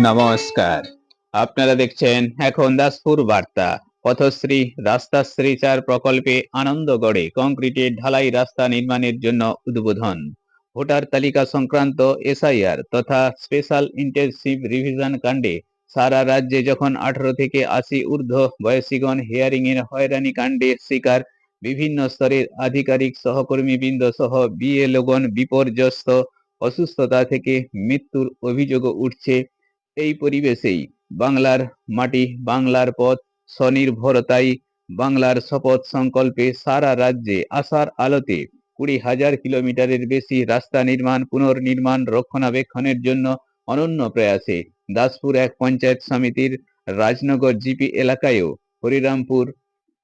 নমস্কার। আপনারা দেখছেন এখন দাসপুর বার্তা। পথশ্রী রাস্তাশ্রী চার প্রকল্পে আনন্দগড়ে কংক্রিটের ঢালাই রাস্তা নির্মাণের জন্য উদ্বোধন। ভোটার তালিকা সংক্রান্ত এসআইআর তথা স্পেশাল ইন্টেনসিভ রিভিশন কাণ্ডে সারা রাজ্যে যখন আঠারো থেকে আশি ঊর্ধ্ব বয়সীগণ হিয়ারিং এর হয়রানি কাণ্ডে শিকার, বিভিন্ন স্তরের আধিকারিক সহকর্মীবৃন্দ সহ বিএলওগণ বিপর্যস্ত অসুস্থতা থেকে মৃত্যুর অভিযোগ উঠছে এই পরিবেশেই। বাংলার মাটি বাংলার পথ, স্বনির্ভরতাই বাংলার শপথ সংকল্পে সারা রাজ্যে আসার আলোতে কুড়ি হাজার কিলোমিটারের বেশি রাস্তা নির্মাণ, পুনর্নির্মাণ, রক্ষণাবেক্ষণের জন্য অনন্য প্রয়াসে দাসপুর এক পঞ্চায়েত সমিতির রাজনগর জিপি এলাকায়ও হরিরামপুর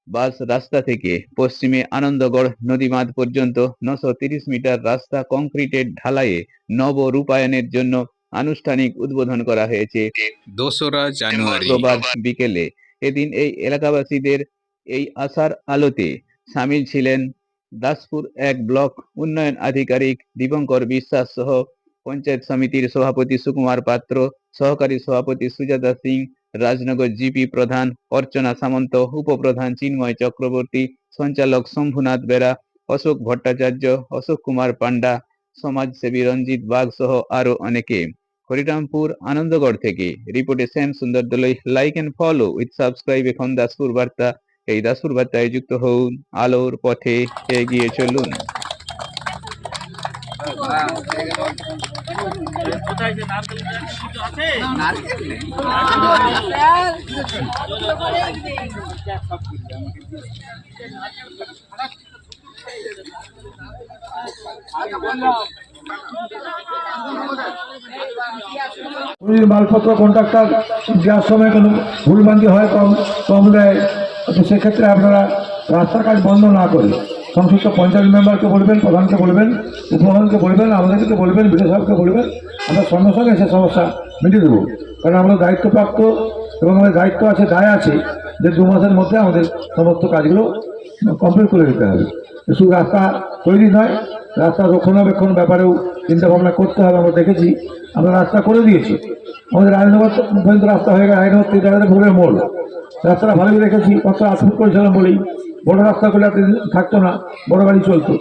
বাস রাস্তা থেকে পশ্চিমে আনন্দগড় নদীমাদ পর্যন্ত নশো তিরিশ মিটার রাস্তা কংক্রিটের ঢালাইয়ে নব রূপায়ণের জন্য আনুষ্ঠানিক উদ্বোধন করা হয়েছে। দোসরা জানুয়ারি। শুক্রবার বিকেলে এদিন এই এলাকাবাসীদের এই আশার আলোতে সামিল ছিলেন দাসপুর এক ব্লক উন্নয়ন আধিকারিক দীপঙ্কর বিশ্বাস সহ পঞ্চায়েত সমিতির সভাপতি সুকুমার পাত্র সহকারী সভাপতি সুজাতা সিং রাজনগর জিপি প্রধান, অর্চনা সামন্ত, উপপ্রধান চিন্ময় চক্রবর্তী, সঞ্চালক শম্ভুনাথ বেরা, অশোক ভট্টাচার্য, অশোক কুমার পান্ডা সমাজসেবী রঞ্জিত বাগ সহ আরও অনেকে। হরিরামপুর, আনন্দগড় থেকে। রিপোর্টে Shyam Sundar Dalai like and follow with subscribe এখন দাসপুর বার্তা। এই দাসপুর বার্তায় যুক্ত হউন। আলোর পথে এগিয়ে চলুন। মালপত্র কন্ট্রাক্টর দেওয়ার সময় কোনো ভুলবান্দি হয়, কম কম দেয় সেক্ষেত্রে আপনারা রাস্তাঘাট বন্ধ না করে সংশ্লিষ্ট পঞ্চায়েত মেম্বারকে বলবেন, প্রধানকে বলবেন উপপ্রধানকে বলবেন আমাদেরকে বলবেন, বিডিও সাহেবকে বলবেন, আমরা সঙ্গে সঙ্গে সে সমস্যা মিটিয়ে দেবো। কারণ আমরা দায়িত্বপ্রাপ্ত এবং আমাদের দায়িত্ব আছে, দায় আছে যে দু মাসের মধ্যে আমাদের সমস্ত কাজগুলো কমপ্লিট করে দিতে হবে। শুধু রাস্তা তৈরি নয়, রাস্তা রক্ষণাবেক্ষণ ব্যাপারেও চিন্তা ভাবনা করতে হবে, আমরা দেখেছি, আমরা রাস্তা করে দিয়েছি। আমাদের রায়নগর পর্যন্ত রাস্তা হয়ে গেল রায়নগর থেকে দাঁড়াতে ভোরের মোড় রাস্তাটা ভালোই রেখেছি কত আসুন করেছিলাম বলেই। বড় রাস্তা এত থাকতো না, বড় গাড়ি চলতো।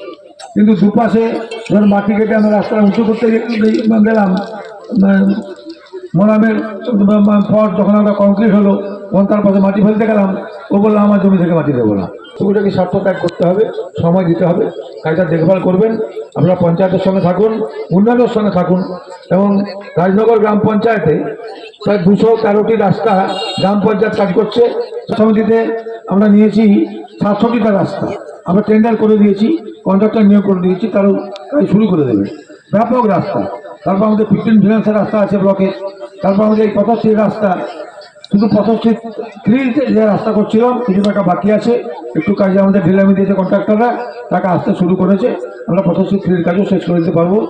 কিন্তু দুপাশে ধর মাটি কেটে আমরা রাস্তাটা উঁচু করতে গেলাম উম, মোরামের পর যখন আমরা কংক্রিট হলো তখন তার পাশে মাটি ফেলতে গেলাম ও বলল আমার জমি থেকে মাটি দেবো না। ওগুলোকে স্বার্থ ত্যাগ করতে হবে সময় দিতে হবে কাজটা দেখভাল করবেন আপনারা পঞ্চায়েতের সঙ্গে থাকুন উন্নয়নের সঙ্গে থাকুন এবং রাজনগর গ্রাম পঞ্চায়েতে প্রায় দুশো তেরোটি রাস্তা গ্রাম পঞ্চায়েত কাজ করছে। সমিতিতে আমরা নিয়েছি সাতশোটিটা রাস্তা। আমরা টেন্ডার করে দিয়েছি কন্ট্রাক্টর নিয়োগ করে দিয়েছি তারও কাজ শুরু করে দেবে। ব্যাপক রাস্তা। তারপর আমাদের ফিফটিন ফিনান্সের রাস্তা আছে ব্লকে। তারপর আমাদের এই পঁচাশি রাস্তা, শুধু পঁচাশি থ্রিতে যে রাস্তা করছিল, কিছু টাকা বাকি আছে, একটু কাজে আমাদের ঢিলামি দিয়েছে কন্ট্রাক্টররা টাকা আসতে শুরু করেছে। আমরা পঁচাশি থ্রির কাজও শেষ করে দিতে পারব।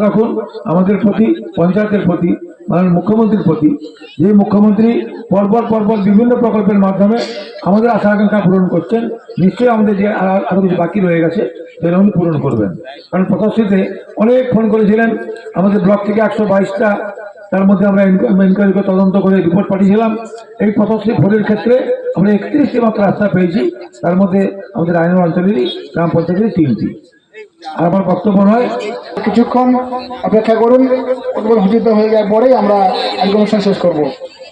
রাখুন, আমাদের প্রতি, পঞ্চায়েতের প্রতি, মাননীয় মুখ্যমন্ত্রীর প্রতি, যে মুখ্যমন্ত্রী পরপর পরপর বিভিন্ন প্রকল্পের মাধ্যমে আমাদের আশা আকাঙ্ক্ষা পূরণ করছেন, নিশ্চয়ই আমাদের যে আর- আরও কিছু বাকি রয়ে গেছে, সেটা উনি পূরণ করবেন। কারণ পঁচাশিতে অনেক ফোন করেছিলেন, আমাদের ব্লক থেকে একশো বাইশটা তার মধ্যে আমরা ইনকোয়ারি করে তদন্ত করে রিপোর্ট পাঠিয়েছিলাম। এই পথশ্রী ভোটের ক্ষেত্রে আমরা একত্রিশটি মাত্র রাস্তা পেয়েছি। তার মধ্যে আমাদের আইন অঞ্চলেরই গ্রাম পঞ্চায়েতের তিনটি। আর আমার বক্তব্য নয়। কিছুক্ষণ অপেক্ষা করুন হয়ে যাওয়ার পরেই আমরা শেষ করব।